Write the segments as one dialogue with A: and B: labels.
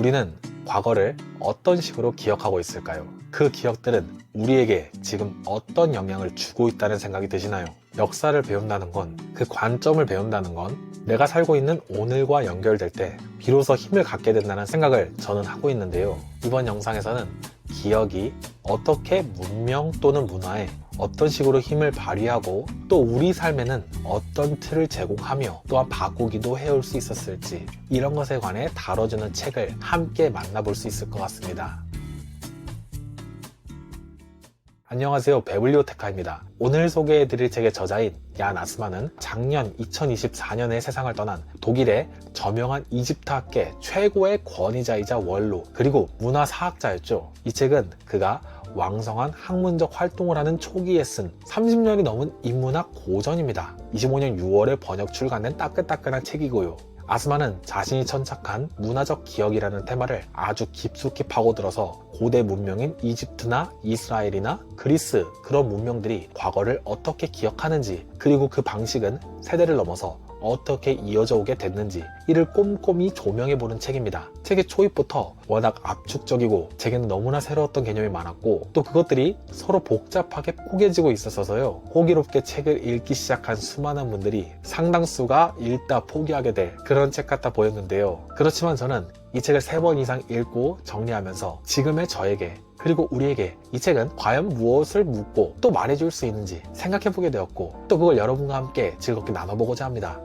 A: 우리는 과거를 어떤 식으로 기억하고 있을까요? 그 기억들은 우리에게 지금 어떤 영향을 주고 있다는 생각이 드시나요? 역사를 배운다는 건 그 관점을 배운다는 건 내가 살고 있는 오늘과 연결될 때 비로소 힘을 갖게 된다는 생각을 저는 하고 있는데요. 이번 영상에서는 기억이 어떻게 문명 또는 문화에 어떤 식으로 힘을 발휘하고 또 우리 삶에는 어떤 틀을 제공하며 또한 바꾸기도 해올 수 있었을지 이런 것에 관해 다뤄주는 책을 함께 만나볼 수 있을 것 같습니다. 안녕하세요. 베블리오테카입니다. 오늘 소개해드릴 책의 저자인 얀 아스만은 작년 2024년에 세상을 떠난 독일의 저명한 이집트 학계 최고의 권위자이자 원로 그리고 문화사학자였죠. 이 책은 그가 왕성한 학문적 활동을 하는 초기에 쓴 30년이 넘은 인문학 고전입니다. 25년 6월에 번역 출간된 따끈따끈한 책이고요. 아스만은 자신이 천착한 문화적 기억이라는 테마를 아주 깊숙이 파고들어서 고대 문명인 이집트나 이스라엘이나 그리스 그런 문명들이 과거를 어떻게 기억하는지 그리고 그 방식은 세대를 넘어서 어떻게 이어져 오게 됐는지 이를 꼼꼼히 조명해 보는 책입니다. 책의 초입부터 워낙 압축적이고 제게는 너무나 새로웠던 개념이 많았고 또 그것들이 서로 복잡하게 포개지고 있었어서요. 호기롭게 책을 읽기 시작한 수많은 분들이 상당수가 읽다 포기하게 될 그런 책 같아 보였는데요. 그렇지만 저는 이 책을 세 번 이상 읽고 정리하면서 지금의 저에게 그리고 우리에게 이 책은 과연 무엇을 묻고 또 말해줄 수 있는지 생각해보게 되었고 또 그걸 여러분과 함께 즐겁게 나눠보고자 합니다.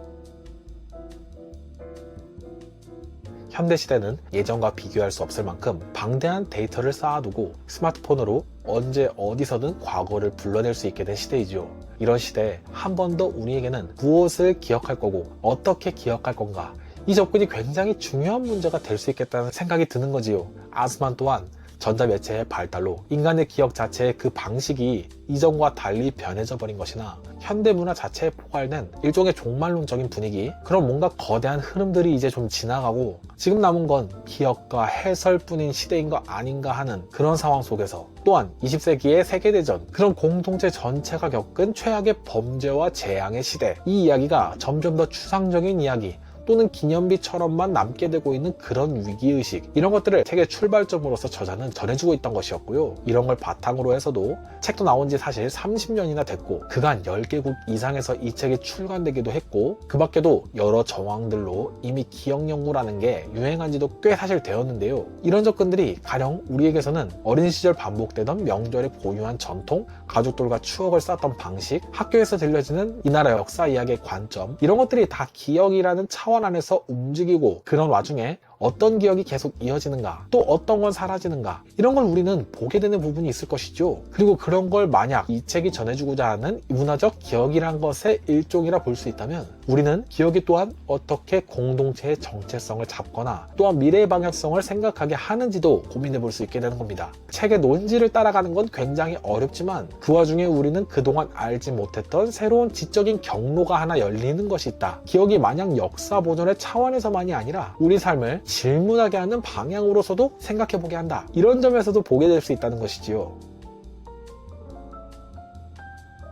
A: 현대시대는 예전과 비교할 수 없을 만큼 방대한 데이터를 쌓아두고 스마트폰으로 언제 어디서든 과거를 불러낼 수 있게 된 시대이죠. 이런 시대에 한 번 더 우리에게는 무엇을 기억할 거고 어떻게 기억할 건가 이 접근이 굉장히 중요한 문제가 될 수 있겠다는 생각이 드는 거지요. 아스만 또한 전자매체의 발달로 인간의 기억 자체의 그 방식이 이전과 달리 변해져 버린 것이나 현대 문화 자체에 포괄된 일종의 종말론적인 분위기 그런 뭔가 거대한 흐름들이 이제 좀 지나가고 지금 남은 건 기억과 해설뿐인 시대인 거 아닌가 하는 그런 상황 속에서 또한 20세기의 세계대전 그런 공동체 전체가 겪은 최악의 범죄와 재앙의 시대 이 이야기가 점점 더 추상적인 이야기 또는 기념비처럼만 남게 되고 있는 그런 위기의식 이런 것들을 책의 출발점으로서 저자는 전해주고 있던 것이었고요. 이런 걸 바탕으로 해서도 책도 나온 지 사실 30년이나 됐고 그간 10개국 이상에서 이 책이 출간되기도 했고 그 밖에도 여러 정황들로 이미 기억 연구라는 게 유행한 지도 꽤 사실 되었는데요. 이런 접근들이 가령 우리에게서는 어린 시절 반복되던 명절에 고유한 전통 가족들과 추억을 쌓던 방식 학교에서 들려지는 이 나라 역사 이야기의 관점 이런 것들이 다 기억이라는 차원 안에서 움직이고 그런 와중에 어떤 기억이 계속 이어지는가 또 어떤 건 사라지는가 이런 걸 우리는 보게 되는 부분이 있을 것이죠. 그리고 그런 걸 만약 이 책이 전해주고자 하는 문화적 기억이란 것의 일종이라 볼 수 있다면 우리는 기억이 또한 어떻게 공동체의 정체성을 잡거나 또한 미래의 방향성을 생각하게 하는지도 고민해 볼 수 있게 되는 겁니다. 책의 논지를 따라가는 건 굉장히 어렵지만 그 와중에 우리는 그동안 알지 못했던 새로운 지적인 경로가 하나 열리는 것이 있다. 기억이 마냥 역사 보존의 차원에서만이 아니라 우리 삶을 질문하게 하는 방향으로서도 생각해 보게 한다. 이런 점에서도 보게 될 수 있다는 것이지요.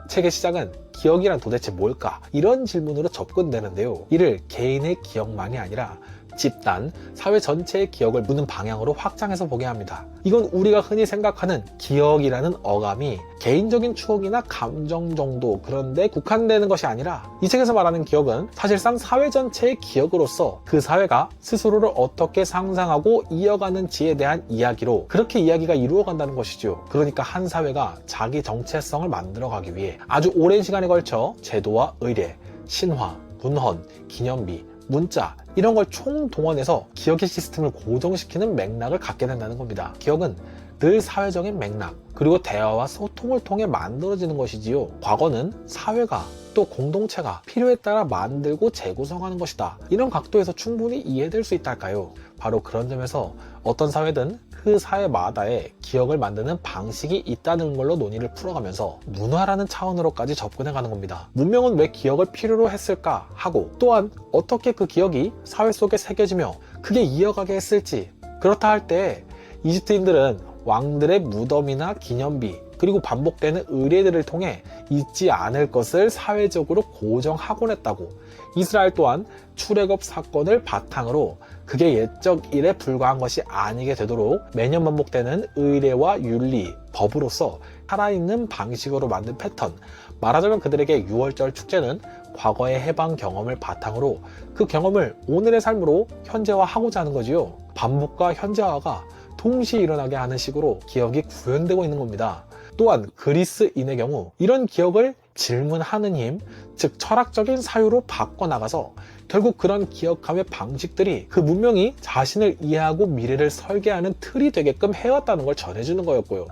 A: 책의 시작은 기억이란 도대체 뭘까? 이런 질문으로 접근되는데요. 이를 개인의 기억만이 아니라 집단, 사회 전체의 기억을 묻는 방향으로 확장해서 보게 합니다. 이건 우리가 흔히 생각하는 기억이라는 어감이 개인적인 추억이나 감정 정도 그런데 국한되는 것이 아니라 이 책에서 말하는 기억은 사실상 사회 전체의 기억으로서 그 사회가 스스로를 어떻게 상상하고 이어가는지에 대한 이야기로 그렇게 이야기가 이루어간다는 것이죠. 그러니까 한 사회가 자기 정체성을 만들어가기 위해 아주 오랜 시간에 걸쳐 제도와 의례, 신화, 문헌, 기념비, 문자 이런 걸 총동원해서 기억의 시스템을 고정시키는 맥락을 갖게 된다는 겁니다. 기억은 늘 사회적인 맥락 그리고 대화와 소통을 통해 만들어지는 것이지요. 과거는 사회가 또 공동체가 필요에 따라 만들고 재구성하는 것이다. 이런 각도에서 충분히 이해될 수 있달까요? 바로 그런 점에서 어떤 사회든 그 사회마다의 기억을 만드는 방식이 있다는 걸로 논의를 풀어가면서 문화라는 차원으로까지 접근해가는 겁니다. 문명은 왜 기억을 필요로 했을까 하고 또한 어떻게 그 기억이 사회 속에 새겨지며 그게 이어가게 했을지 그렇다 할 때 이집트인들은 왕들의 무덤이나 기념비 그리고 반복되는 의례들을 통해 잊지 않을 것을 사회적으로 고정하곤 했다고. 이스라엘 또한 출애굽 사건을 바탕으로 그게 옛적 일에 불과한 것이 아니게 되도록 매년 반복되는 의례와 윤리, 법으로서 살아있는 방식으로 만든 패턴. 말하자면 그들에게 6월절 축제는 과거의 해방 경험을 바탕으로 그 경험을 오늘의 삶으로 현재화하고자 하는 거지요. 반복과 현재화가 동시에 일어나게 하는 식으로 기억이 구현되고 있는 겁니다. 또한 그리스인의 경우 이런 기억을 질문하는 힘, 즉 철학적인 사유로 바꿔나가서 결국 그런 기억함의 방식들이 그 문명이 자신을 이해하고 미래를 설계하는 틀이 되게끔 해왔다는 걸 전해주는 거였고요.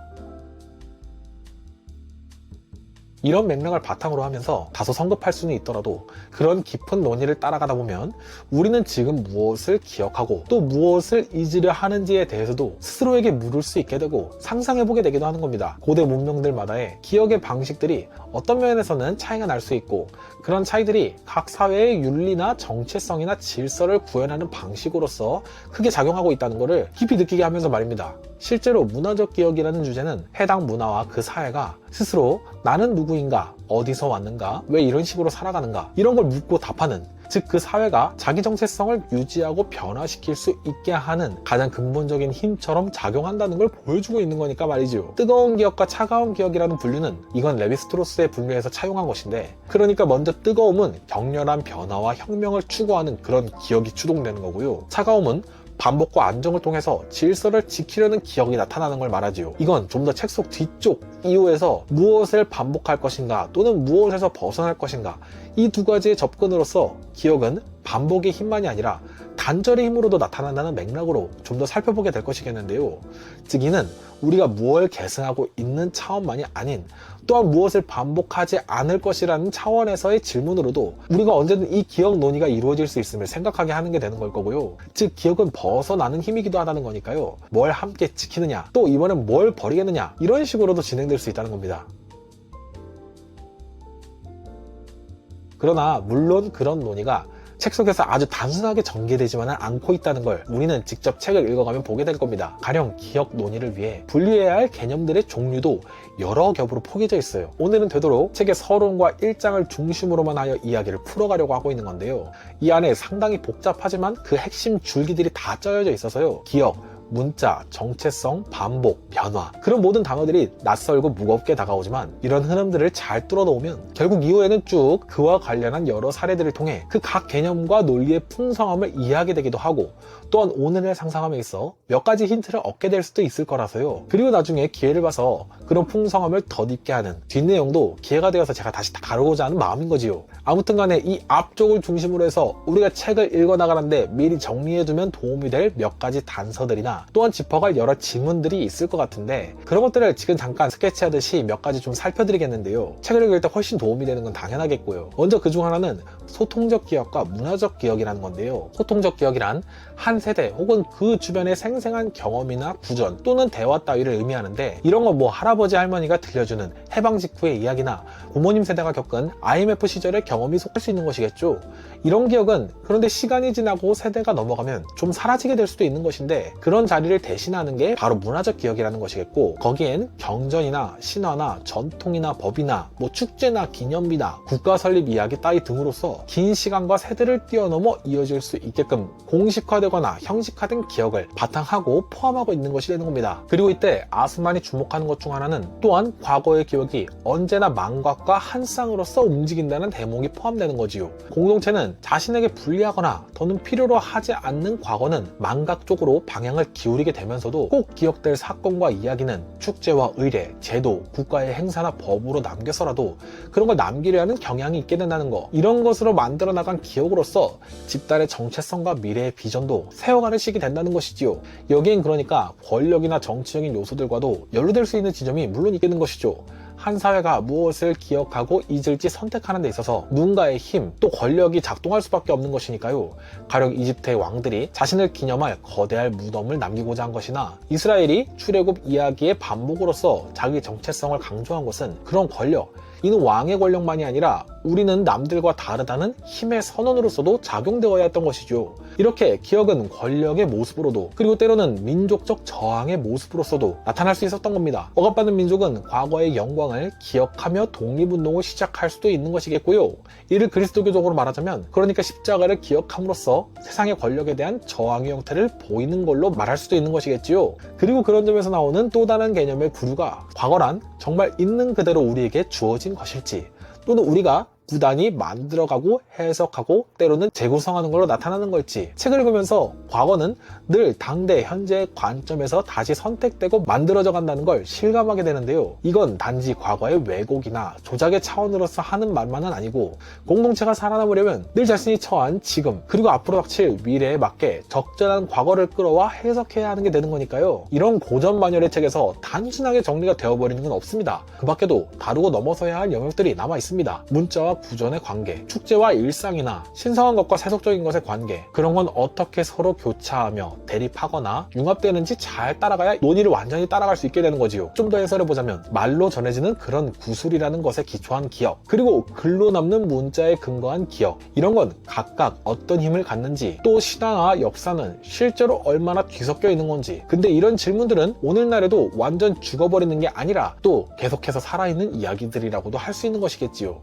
A: 이런 맥락을 바탕으로 하면서 다소 성급할 수는 있더라도 그런 깊은 논의를 따라가다 보면 우리는 지금 무엇을 기억하고 또 무엇을 잊으려 하는지에 대해서도 스스로에게 물을 수 있게 되고 상상해보게 되기도 하는 겁니다. 고대 문명들마다의 기억의 방식들이 어떤 면에서는 차이가 날 수 있고 그런 차이들이 각 사회의 윤리나 정체성이나 질서를 구현하는 방식으로서 크게 작용하고 있다는 것을 깊이 느끼게 하면서 말입니다. 실제로 문화적 기억이라는 주제는 해당 문화와 그 사회가 스스로 나는 누구 인가, 어디서 왔는가, 왜 이런 식으로 살아가는가, 이런 걸 묻고 답하는 즉 그 사회가 자기 정체성을 유지하고 변화시킬 수 있게 하는 가장 근본적인 힘처럼 작용한다는 걸 보여주고 있는 거니까 말이죠. 뜨거운 기억과 차가운 기억이라는 분류는 이건 레비스트로스의 분류에서 차용한 것인데 그러니까 먼저 뜨거움은 격렬한 변화와 혁명을 추구하는 그런 기억이 추동되는 거고요. 차가움은 반복과 안정을 통해서 질서를 지키려는 기억이 나타나는 걸 말하지요. 이건 좀 더 책 속 뒤쪽 이후에서 무엇을 반복할 것인가 또는 무엇에서 벗어날 것인가 이 두 가지의 접근으로서 기억은 반복의 힘만이 아니라 단절의 힘으로도 나타난다는 맥락으로 좀 더 살펴보게 될 것이겠는데요. 즉 이는 우리가 무엇을 계승하고 있는 차원만이 아닌 또한 무엇을 반복하지 않을 것이라는 차원에서의 질문으로도 우리가 언제든 이 기억 논의가 이루어질 수 있음을 생각하게 하는 게 되는 걸 거고요. 즉 기억은 벗어나는 힘이기도 하다는 거니까요. 뭘 함께 지키느냐 또 이번엔 뭘 버리겠느냐 이런 식으로도 진행될 수 있다는 겁니다. 그러나 물론 그런 논의가 책 속에서 아주 단순하게 전개되지만은 않고 있다는 걸 우리는 직접 책을 읽어가면 보게 될 겁니다. 가령 기억 논의를 위해 분리해야 할 개념들의 종류도 여러 겹으로 포개져 있어요. 오늘은 되도록 책의 서론과 일장을 중심으로만 하여 이야기를 풀어가려고 하고 있는 건데요. 이 안에 상당히 복잡하지만 그 핵심 줄기들이 다 짜여져 있어서요. 기억, 문자, 정체성, 반복, 변화. 그런 모든 단어들이 낯설고 무겁게 다가오지만 이런 흐름들을 잘 뚫어놓으면 결국 이후에는 쭉 그와 관련한 여러 사례들을 통해 그 각 개념과 논리의 풍성함을 이해하게 되기도 하고 또한 오늘의 상상함에 있어 몇 가지 힌트를 얻게 될 수도 있을 거라서요. 그리고 나중에 기회를 봐서 그런 풍성함을 덧입게 하는 뒷내용도 기회가 되어서 제가 다시 다루고자 하는 마음인 거지요. 아무튼 간에 이 앞쪽을 중심으로 해서 우리가 책을 읽어 나가는데 미리 정리해두면 도움이 될 몇 가지 단서들이나 또한 짚어갈 여러 지문들이 있을 것 같은데 그런 것들을 지금 잠깐 스케치하듯이 몇 가지 좀 살펴드리겠는데요. 책을 읽을 때 훨씬 도움이 되는 건 당연하겠고요. 먼저 그 중 하나는 소통적 기억과 문화적 기억이라는 건데요. 소통적 기억이란 한 세대 혹은 그 주변의 생생한 경험이나 구전 또는 대화 따위를 의미하는데 이런 건뭐 할아버지 할머니가 들려주는 해방 직후의 이야기나 부모님 세대가 겪은 IMF 시절의 경험이 속할 수 있는 것이겠죠. 이런 기억은 그런데 시간이 지나고 세대가 넘어가면 좀 사라지게 될 수도 있는 것인데 그런 자리를 대신하는 게 바로 문화적 기억이라는 것이겠고 거기엔 경전이나 신화나 전통이나 법이나 뭐 축제나 기념비나 국가 설립 이야기 따위 등으로서 긴 시간과 세대를 뛰어넘어 이어질 수 있게끔 공식화되거나 형식화 된 기억을 바탕하고 포함하고 있는 것이 되는 겁니다. 그리고 이때 아스만이 주목하는 것 중 하나는 또한 과거의 기억이 언제나 망각과 한 쌍으로서 움직인다는 대목이 포함되는 거지요. 공동체는 자신에게 불리하거나 더는 필요로 하지 않는 과거는 망각 쪽으로 방향을 기울이게 되면서도 꼭 기억될 사건과 이야기는 축제와 의례, 제도, 국가의 행사나 법으로 남겨서라도 그런 걸 남기려 하는 경향이 있게 된다는 거. 이런 것으로 만들어 나간 기억으로서 집단의 정체성과 미래의 비전도 세워가는 시기 된다는 것이지요. 여기엔 그러니까 권력이나 정치적인 요소들과도 연루될 수 있는 지점이 물론 된 것이죠. 한 사회가 무엇을 기억하고 잊을지 선택하는 데 있어서 누군가의 힘, 또 권력이 작동할 수밖에 없는 것이니까요. 가령 이집트의 왕들이 자신을 기념할 거대할 무덤을 남기고자 한 것이나 이스라엘이 출애굽 이야기의 반복으로서 자기 정체성을 강조한 것은 그런 권력, 이는 왕의 권력만이 아니라 우리는 남들과 다르다는 힘의 선언으로서도 작용되어야 했던 것이죠. 이렇게 기억은 권력의 모습으로도 그리고 때로는 민족적 저항의 모습으로서도 나타날 수 있었던 겁니다. 억압받는 민족은 과거의 영광을 기억하며 독립운동을 시작할 수도 있는 것이겠고요. 이를 그리스도교적으로 말하자면 그러니까 십자가를 기억함으로써 세상의 권력에 대한 저항의 형태를 보이는 걸로 말할 수도 있는 것이겠지요. 그리고 그런 점에서 나오는 또 다른 개념의 부류가 과거란 정말 있는 그대로 우리에게 주어진 것일지 또는 우리가 부단히 만들어가고 해석하고 때로는 재구성하는 걸로 나타나는 걸지 책을 읽으면서 과거는 늘 당대 현재의 관점에서 다시 선택되고 만들어져 간다는 걸 실감하게 되는데요. 이건 단지 과거의 왜곡이나 조작의 차원으로서 하는 말만은 아니고 공동체가 살아남으려면 늘 자신이 처한 지금 그리고 앞으로 닥칠 미래에 맞게 적절한 과거를 끌어와 해석해야 하는 게 되는 거니까요. 이런 고전반열의 책에서 단순하게 정리가 되어버리는 건 없습니다. 그 밖에도 다루고 넘어서야 할 영역들이 남아 있습니다. 문자와 구전의 관계, 축제와 일상이나 신성한 것과 세속적인 것의 관계, 그런 건 어떻게 서로 교차하며 대립하거나 융합되는지 잘 따라가야 논의를 완전히 따라갈 수 있게 되는 거지요. 좀 더 해설해보자면 말로 전해지는 그런 구술이라는 것에 기초한 기억, 그리고 글로 남는 문자에 근거한 기억, 이런 건 각각 어떤 힘을 갖는지, 또 신화와 역사는 실제로 얼마나 뒤섞여 있는 건지, 근데 이런 질문들은 오늘날에도 완전 죽어버리는 게 아니라 또 계속해서 살아있는 이야기들이라고도 할 수 있는 것이겠지요.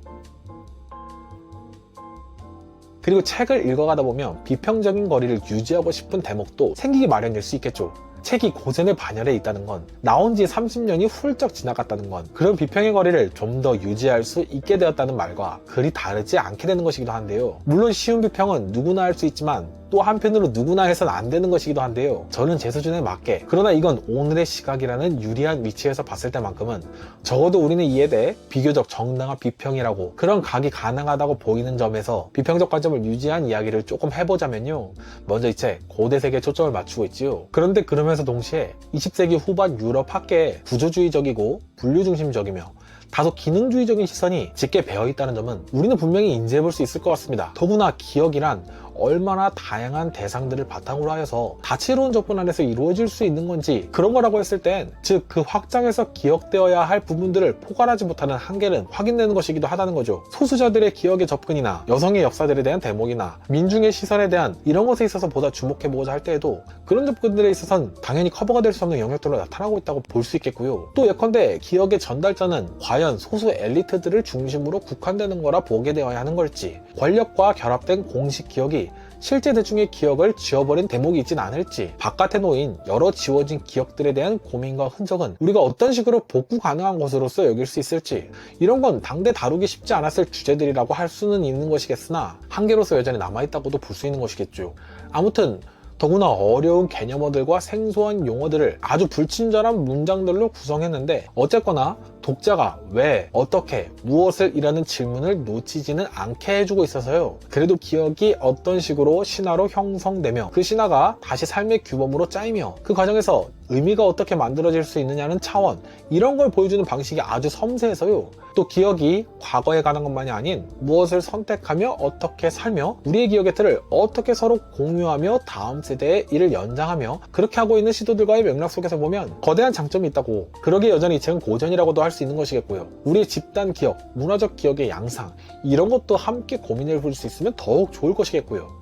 A: 그리고 책을 읽어가다 보면 비평적인 거리를 유지하고 싶은 대목도 생기기 마련일 수 있겠죠. 책이 고전의 반열에 있다는 건 나온 지 30년이 훌쩍 지나갔다는 건 그런 비평의 거리를 좀 더 유지할 수 있게 되었다는 말과 그리 다르지 않게 되는 것이기도 한데요. 물론 쉬운 비평은 누구나 할 수 있지만 또 한편으로 누구나 해서는 안 되는 것이기도 한데요. 저는 제 수준에 맞게 그러나 이건 오늘의 시각이라는 유리한 위치에서 봤을 때만큼은 적어도 우리는 이에 대해 비교적 정당한 비평이라고 그런 각이 가능하다고 보이는 점에서 비평적 관점을 유지한 이야기를 조금 해보자면요. 먼저 이 책 고대 세계에 초점을 맞추고 있지요. 그런데 그러면서 동시에 20세기 후반 유럽 학계에 구조주의적이고 분류 중심적이며 다소 기능주의적인 시선이 짙게 배어 있다는 점은 우리는 분명히 인지해 볼 수 있을 것 같습니다. 더구나 기억이란 얼마나 다양한 대상들을 바탕으로 하여서 다채로운 접근 안에서 이루어질 수 있는 건지 그런 거라고 했을 땐 즉 그 확장에서 기억되어야 할 부분들을 포괄하지 못하는 한계는 확인되는 것이기도 하다는 거죠. 소수자들의 기억의 접근이나 여성의 역사들에 대한 대목이나 민중의 시선에 대한 이런 것에 있어서 보다 주목해보고자 할 때에도 그런 접근들에 있어서는 당연히 커버가 될 수 없는 영역들로 나타나고 있다고 볼 수 있겠고요. 또 예컨대 기억의 전달자는 과연 소수 엘리트들을 중심으로 국한되는 거라 보게 되어야 하는 걸지 권력과 결합된 공식 기억이 실제 대중의 기억을 지워버린 대목이 있진 않을지 바깥에 놓인 여러 지워진 기억들에 대한 고민과 흔적은 우리가 어떤 식으로 복구 가능한 것으로서 여길 수 있을지 이런 건 당대 다루기 쉽지 않았을 주제들이라고 할 수는 있는 것이겠으나 한계로서 여전히 남아있다고도 볼 수 있는 것이겠죠. 아무튼 더구나 어려운 개념어들과 생소한 용어들을 아주 불친절한 문장들로 구성했는데 어쨌거나 독자가 왜, 어떻게, 무엇을 이라는 질문을 놓치지는 않게 해주고 있어서요. 그래도 기억이 어떤 식으로 신화로 형성되며 그 신화가 다시 삶의 규범으로 짜이며 그 과정에서 의미가 어떻게 만들어질 수 있느냐는 차원 이런 걸 보여주는 방식이 아주 섬세해서요. 또 기억이 과거에 관한 것만이 아닌 무엇을 선택하며 어떻게 살며 우리의 기억의 틀을 어떻게 서로 공유하며 다음 세대에 이를 연장하며 그렇게 하고 있는 시도들과의 맥락 속에서 보면 거대한 장점이 있다고 그러기에 여전히 이 책은 고전이라고도 할 수 있는 것이겠고요. 우리의 집단 기억, 문화적 기억의 양상 이런 것도 함께 고민해 볼 수 있으면 더욱 좋을 것이겠고요.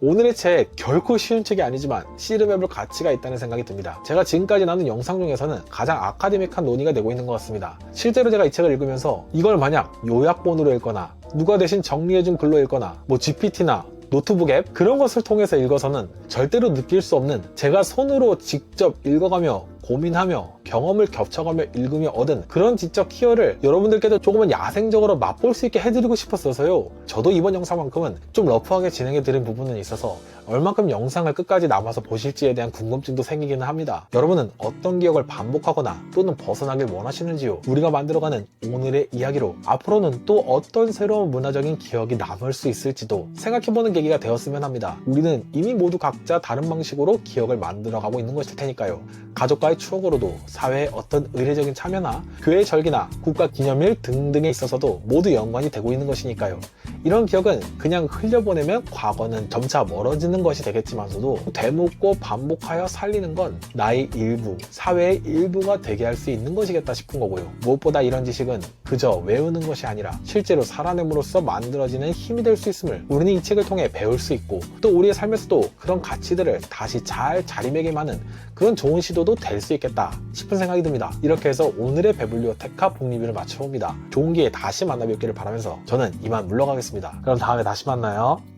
A: 오늘의 책 결코 쉬운 책이 아니지만 씨름해볼 가치가 있다는 생각이 듭니다. 제가 지금까지 나눈 영상 중에서는 가장 아카데믹한 논의가 되고 있는 것 같습니다. 실제로 제가 이 책을 읽으면서 이걸 만약 요약본으로 읽거나 누가 대신 정리해준 글로 읽거나 뭐 GPT나 노트북 앱 그런 것을 통해서 읽어서는 절대로 느낄 수 없는 제가 손으로 직접 읽어가며 고민하며 경험을 겹쳐가며 읽으며 얻은 그런 지적 희열을 여러분들께도 조금은 야생적으로 맛볼 수 있게 해드리고 싶었어서요. 저도 이번 영상만큼은 좀 러프하게 진행해드린 부분은 있어서 얼만큼 영상을 끝까지 남아서 보실지에 대한 궁금증도 생기기는 합니다. 여러분은 어떤 기억을 반복하거나 또는 벗어나길 원하시는지요? 우리가 만들어가는 오늘의 이야기로 앞으로는 또 어떤 새로운 문화적인 기억이 남을 수 있을지도 생각해보는 계기가 되었으면 합니다. 우리는 이미 모두 각자 다른 방식으로 기억을 만들어가고 있는 것일 테니까요. 가족과의 추억으로도 사회의 어떤 의례적인 참여나 교회 절기나 국가 기념일 등등에 있어서도 모두 연관이 되고 있는 것이니까요. 이런 기억은 그냥 흘려보내면 과거는 점차 멀어지는 것이 되겠지만서도 되묻고 반복하여 살리는 건 나의 일부, 사회의 일부가 되게 할 수 있는 것이겠다 싶은 거고요. 무엇보다 이런 지식은 그저 외우는 것이 아니라 실제로 살아냄으로써 만들어지는 힘이 될 수 있음을 우리는 이 책을 통해 배울 수 있고 또 우리의 삶에서도 그런 가치들을 다시 잘 자리매김하는 그런 좋은 시도도 될 수 있겠다 싶은 생각이 듭니다. 이렇게 해서 오늘의 배불리오 테카 복리뷰를 마쳐봅니다. 좋은 기회에 다시 만나뵙기를 바라면서 저는 이만 물러가겠습니다. 그럼 다음에 다시 만나요.